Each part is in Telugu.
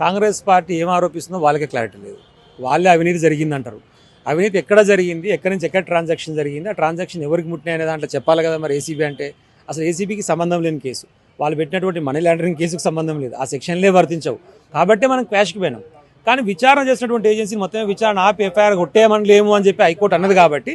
కాంగ్రెస్ పార్టీ ఏం ఆరోపిస్తుందో వాళ్ళకే క్లారిటీ లేదు. వాళ్ళే అవినీతి జరిగిందంటారు. అవినీతి ఎక్కడ జరిగింది? ఎక్కడి నుంచి ఎక్కడ ట్రాన్సాక్షన్ జరిగింది? ఆ ట్రాన్సాక్షన్ ఎవరికి ముట్టినాయి అనే దాంట్లో చెప్పాలి కదా మరి ఏసీబీ అంటే? అసలు ఏసీబీకి సంబంధం లేని కేసు. వాళ్ళు పెట్టినటువంటి మనీ లాండరింగ్ కేసుకు సంబంధం లేదు. ఆ సెక్షన్లే వర్తించవు. కాబట్టి మనం క్వాష్కి పోయినాం. కానీ విచారణ చేసినటువంటి ఏజెన్సీ మొత్తమే విచారణ ఆపి ఎఫ్ఐఆర్ కొట్టేయమని లేము అని చెప్పి హైకోర్టు అన్నది కాబట్టి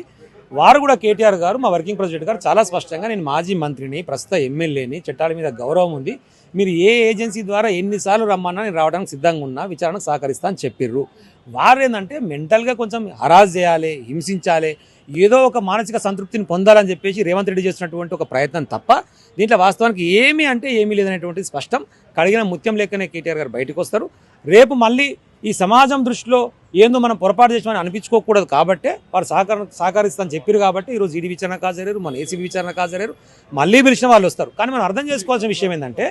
వారు కూడా కేటీఆర్ గారు మా వర్కింగ్ ప్రెసిడెంట్ గారు చాలా స్పష్టంగా నేను మాజీ మంత్రిని ప్రస్తుత ఎమ్మెల్యేని చట్టాల మీద గౌరవం ఉంది. మీరు ఏ ఏజెన్సీ ద్వారా ఎన్నిసార్లు రమ్మన్నా నేను రావడానికి సిద్ధంగా ఉన్నా విచారణకు సహకరిస్తా అని చెప్పిర్రు. వారు ఏంటంటే మెంటల్గా కొంచెం హరాజ్ చేయాలి హింసించాలి ఏదో ఒక మానసిక సంతృప్తిని పొందాలని చెప్పేసి రేవంత్ రెడ్డి చేసినటువంటి ఒక ప్రయత్నం తప్ప దీంట్లో వాస్తవానికి ఏమీ అంటే ఏమీ లేదనేటువంటిది స్పష్టం. కడిగిన ముత్యం లెక్కనే కేటీఆర్ గారు బయటకు వస్తారు. రేపు మళ్ళీ ఈ సమాజం దృష్టిలో ఏందో మనం పొరపాటు చేసామని అనిపించుకోకూడదు కాబట్టే వారు సహకారం సహకరిస్తాను చెప్పారు కాబట్టి ఈరోజు ఈడీ విచారణ హాజరయ్యారు మన ఏసీబీ విచారణ హాజరయ్యారు మళ్ళీ పిలిచిన వాళ్ళు వస్తారు. కానీ మనం అర్థం చేసుకోవాల్సిన విషయం ఏంటంటే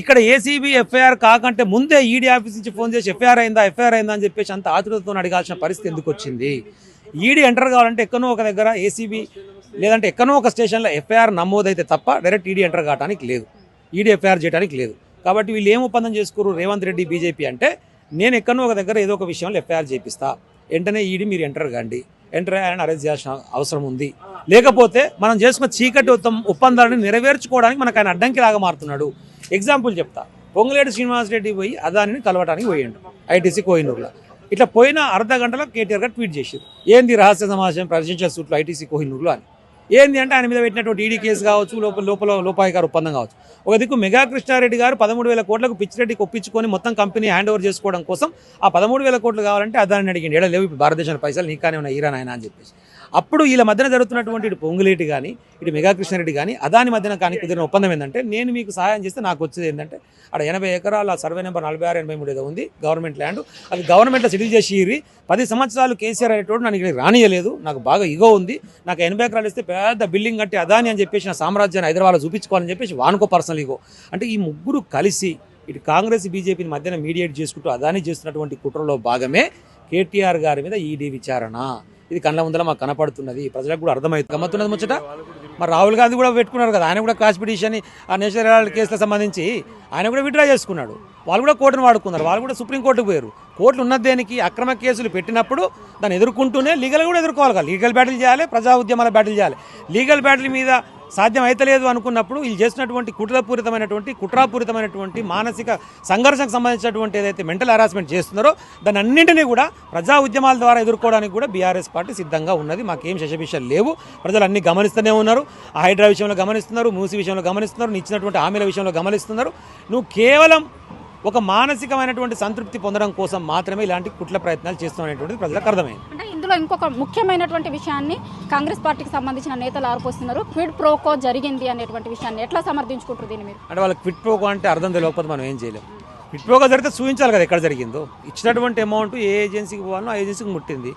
ఇక్కడ ఏసీబీ ఎఫ్ఐఆర్ కాకంటే ముందే ఈడీ ఆఫీస్ నుంచి ఫోన్ చేసి ఎఫ్ఐఆర్ అయిందా ఎఫ్ఐఆర్ అయిందా అని చెప్పేసి అంత ఆతృతతో అడగాల్సిన పరిస్థితి ఎందుకు వచ్చింది? ఈడీ ఎంటర్ కావాలంటే ఎక్కడో ఒక దగ్గర ఏసీబీ లేదంటే ఎక్కడో ఒక స్టేషన్లో ఎఫ్ఐఆర్ నమోదైతే తప్ప డైరెక్ట్ ఈడీ ఎంటర్ కావడానికి లేదు. ఈడీ ఎఫ్ఐఆర్ చేయడానికి లేదు. కాబట్టి వీళ్ళు ఏం ఒప్పందం చేసుకోరు? రేవంత్ రెడ్డి బీజేపీ అంటే నేను ఎక్కడో ఒక దగ్గర ఏదో ఒక విషయంలో ఎఫ్ఐఆర్ చేపిస్తా. వెంటనే ఈడీ మీరు ఎంటర్ కాండి. ఎంటర్ అయ్యారని అరెస్ట్ చేయాల్సిన అవసరం ఉంది. లేకపోతే మనం చేసుకున్న చీకటి ఒప్పందాలను నెరవేర్చుకోవడానికి మనకు ఆయన అడ్డంకి లాగా మారుతున్నాడు. ఎగ్జాంపుల్ చెప్తా. పొంగులేటి శ్రీనివాసరెడ్డి పోయి అదానిని కలవటానికి పోయిండు. ఐటీసీ కోహినూరులో. ఇట్లా పోయిన అర్ధ గంటలో కేటీఆర్ గారు ట్వీట్ చేశారు ఏంది రహస్య సమావేశం ప్రెసిడెన్షియల్ సూట్లు ఐటీసీ కోహినూరులో అని. ఏంది అంటే ఆయన మీద పెట్టినటువంటి ఈడీ కేసు కావచ్చు లోపల లోపల లోపాయికారు ఒప్పందం కావచ్చు. ఒక దిక్కు మెగా కృష్ణారెడ్డి గారు పదమూడు వేల కోట్లకు పిచ్చిరెడ్డికి ఒప్పించుకొని మొత్తం కంపెనీ హ్యాండ్ ఓవర్ చేసుకోవడం కోసం ఆ పదమూడు వేల కోట్లు కావాలంటే అదాన్ని అడిగింది ఏడా లేవు ఇప్పుడు భారతదేశం పైసలు నీకానే ఉన్నాయి ఈరాన్ ఆయన అని చెప్పేసి. అప్పుడు వీళ్ళ మధ్యన జరుగుతున్నటువంటి ఇటు పొంగులేటి కానీ ఇటు మెగాకృష్ణారెడ్డి కానీ అదాని మధ్యన కానీ కుదిరిన ఒప్పందం ఏంటంటే నేను మీకు సహాయం చేస్తే నాకు వచ్చేది ఏంటంటే అక్కడ ఎనభై ఎకరాల సర్వే నెంబర్ నలభై ఆరు ఎనభై మూడు ఏదో ఉంది గవర్నమెంట్ ల్యాండ్. అది గవర్నమెంట్లో సెటిల్ చేసి ఇరి పది సంవత్సరాలు కేసీఆర్ అనేటోడు నన్ను ఇక్కడ రానియలేదు నాకు బాగా ఇగో ఉంది నాకు ఎనభై ఎకరాలు ఇస్తే పెద్ద బిల్డింగ్ కట్టి అదాని అని చెప్పేసి నా సామ్రాజ్యాన్ని హైదరాబాద్లో చూపించుకోవాలని చెప్పేసి వానుకో పర్సనల్ ఇగో. అంటే ఈ ముగ్గురు కలిసి ఇటు కాంగ్రెస్ బీజేపీని మధ్యన మీడియేట్ చేసుకుంటూ అదాని చేస్తున్నటువంటి కుట్రలో భాగమే కేటీఆర్ గారి మీద ఈడీ విచారణ. ఇది కళ్ళ ముందర మాకు కనపడుతున్నది. ప్రజలకు కూడా అర్థమవుతుంది గమ్మత్తున్నది ముచ్చట? మరి రాహుల్ గాంధీ కూడా పెట్టుకున్నారు కదా. ఆయన కూడా క్రాస్ పిటిషన్ ఆ నేషనల్ హెరాల్డ్ కేసులకు సంబంధించి ఆయన కూడా విత్డ్రా చేసుకున్నాడు. వాళ్ళు కూడా కోర్టును వాడుకున్నారు. వాళ్ళు కూడా సుప్రీంకోర్టుకు పోయారు. కోర్టులు ఉన్నది దేనికి? అక్రమ కేసులు పెట్టినప్పుడు దాన్ని ఎదుర్కొంటూనే లీగల్ కూడా ఎదుర్కోవాలి కదా. లీగల్ బ్యాటిల్ చేయాలి ప్రజా ఉద్యమాల బ్యాటిల్ చేయాలి. లీగల్ బ్యాటిల్ మీద సాధ్యం అయితలేదు అనుకున్నప్పుడు వీళ్ళు చేసినటువంటి కుట్రపూరితమైనటువంటి కుట్రాపూరితమైనటువంటి మానసిక సంఘర్షణకు సంబంధించినటువంటి ఏదైతే మెంటల్ హరాస్మెంట్ చేస్తున్నారో దాని అన్నింటినీ కూడా ప్రజా ఉద్యమాల ద్వారా ఎదుర్కోవడానికి కూడా బీఆర్ఎస్ పార్టీ సిద్ధంగా ఉన్నది. మాకేం శశభిషాలు లేవు. ప్రజలు అన్ని గమనిస్తూనే ఉన్నారు. హైడ్రా విషయంలో గమనిస్తున్నారు మూసి విషయంలో గమనిస్తున్నారు ఇచ్చినటువంటి హామీల విషయంలో గమనిస్తున్నారు. నువ్వు కేవలం ఒక మానసికమైనటువంటి సంతృప్తి పొందడం కోసం మాత్రమే ఇలాంటి కుట్ల ప్రయత్నాలు చేస్తున్నటువంటిది ప్రజలకు అర్థమైంది. అంటే ఇంకొక ముఖ్యమైనటువంటి విషయాన్ని కాంగ్రెస్ పార్టీకి సంబంధించిన నేతలు ఆరోపిస్తున్నారు. క్విడ్ ప్రోకో జరిగింది అనేటువంటి విషయాన్ని ఎట్లా సమర్థించుకుంటారు దీన్ని మీరు? అంటే వాళ్ళకి క్విడ్ ప్రోకో అంటే అర్థం తెలియకపోతే మనం ఏం చేయలేం. క్విడ్ ప్రోకో జరిగితే చూపించాలి కదా ఎక్కడ జరిగిందో. ఇచ్చినటువంటి అమౌంట్ ఏ ఏజెన్సీకి పోవాలో ఆ ఏజెన్సీకి ముట్టింది.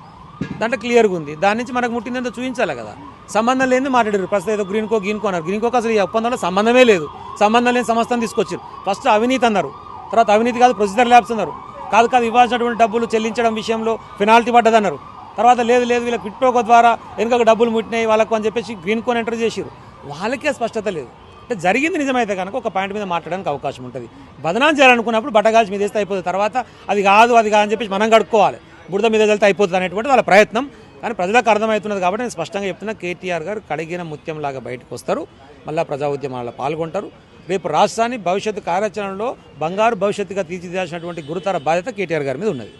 దాంట్లో క్లియర్గా ఉంది. దాని నుంచి మనకు ముట్టిందంతా చూపించాలి కదా. సంబంధం లేని మాట్లాడారు. ప్రస్తుతం ఏదో గ్రీన్కో గ్రీన్కో అన్నారు. గ్రీన్కోకి అసలు ఈ ఒప్పందంలో సంబంధమే లేదు. సంబంధం లేని సంస్థను తీసుకొచ్చారు. ఫస్ట్ అవినీతి అన్నారు. తర్వాత అవినీతి కాదు ప్రొసీజర్ ల్యాబ్స్ అన్నారు. కాదు కాదు ఇవ్వాల్సినటువంటి డబ్బులు చెల్లించడం విషయంలో పెనాల్టీ పడ్డదన్నారు. తర్వాత లేదు లేదు వీళ్ళకి క్విట్ ద్వారా వెనుక డబ్బులు ముట్టినాయి వాళ్ళకు అని చెప్పేసి గ్రీన్ కోన్ ఎంటర్ చేసిరు వాళ్ళకే స్పష్టత లేదు. అంటే జరిగింది నిజమైతే కనుక ఒక పాయింట్ మీద మాట్లాడడానికి అవకాశం ఉంటుంది. బదనాలు చేయాలనుకున్నప్పుడు బట్టగాల్చి మీద వేస్తే అయిపోతుంది. తర్వాత అది కాదు అది కాదని చెప్పేసి మనం కడుక్కోవాలి. బుడద మీద వెళ్తే అయిపోతుంది అనేటువంటి వాళ్ళ ప్రయత్నం. కానీ ప్రజలకు అర్థమవుతున్నది కాబట్టి నేను స్పష్టంగా చెప్తున్నా కేటీఆర్ గారు కడిగిన ముత్యం లాగా బయటకు వస్తారు. మళ్ళీ ప్రజా ఉద్యమాల్లో పాల్గొంటారు. రేపు రాష్ట్రాన్ని భవిష్యత్తు కార్యాచరణలో బంగారు భవిష్యత్తుగా తీర్చిదిద్దాల్సినటువంటి గురుతర బాధ్యత కేటీఆర్ గారి మీద ఉన్నది.